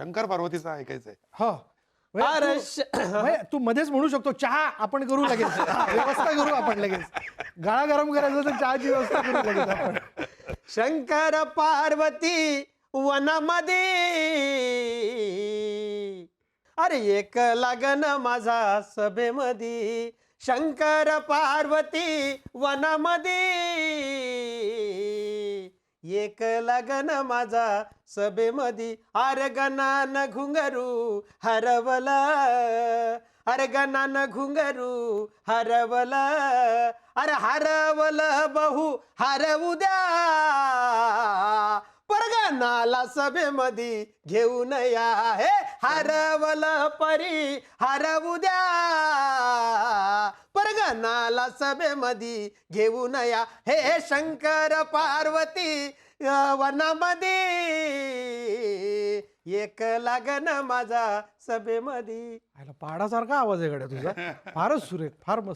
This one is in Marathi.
शंकर पार्वतीचा ऐकायचंय. हो. म्हणजे अरे तू- श- म्हणजे तू मध्येच म्हणू शकतो चहा आपण करू लगेच. व्यवस्था करू आपण लगेच. गाळा गरम करायचं तर चहाची व्यवस्था करू लगेच आपण. शंकर पार्वती वनामध्ये अरे एक लगन माझा सभेमध्ये शंकर पार्वती वनामध्ये एक लगन माझा सभेमध्ये अरे गणान घुंगरू हरवला. अरे गणान घुंगरू हरवला. अरे हरवल बहु हरवू द्या. परगणाला सभेमध्ये घेऊन या. हे हरवल परी हरवू द्या. परगणाला सभेमध्ये घेऊन या. हे शंकर पार्वती वनामधी. वनामध्ये एक लागन माझा सभेमध्ये पाडासारखा आवाज आहे गड्या तुझा. फारच सुरेख फार मस्त.